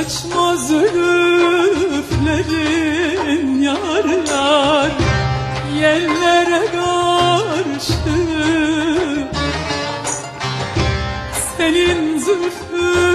Açma zülüflerin yarlar Yerlere karşı. Senin zülfün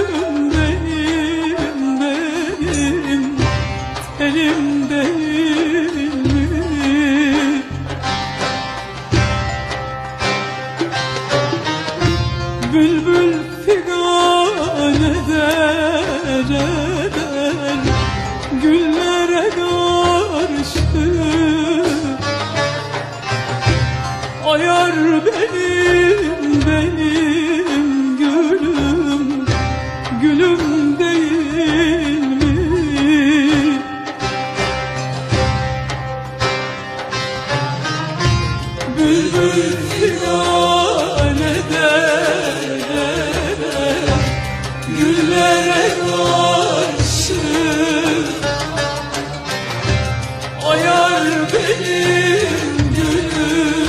benim gülüm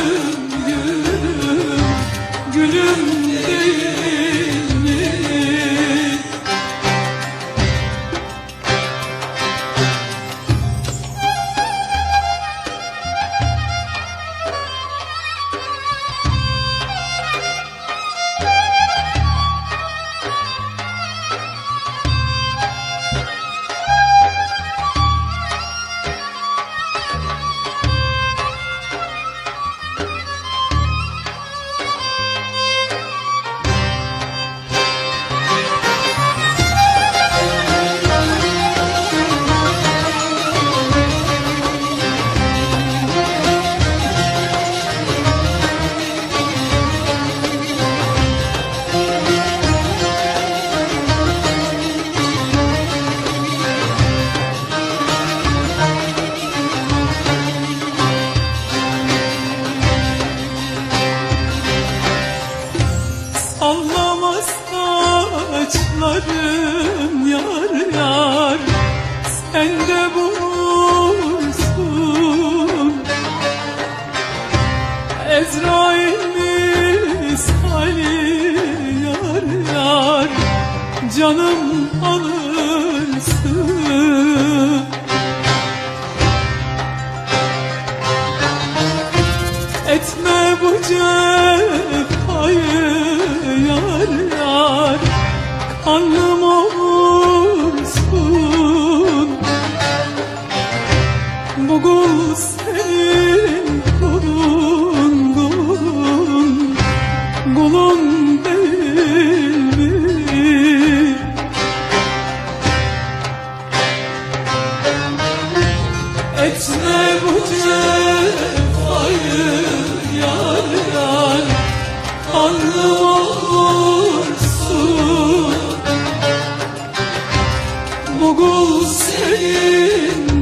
Sallamaz saçlarım yar yar. Sen de bulursun. Ezrail misali yar yar. Canım alırsın. Etme bu cefayı yar yar. Kanım olursun Bu kul canlı olursun. Bugün senin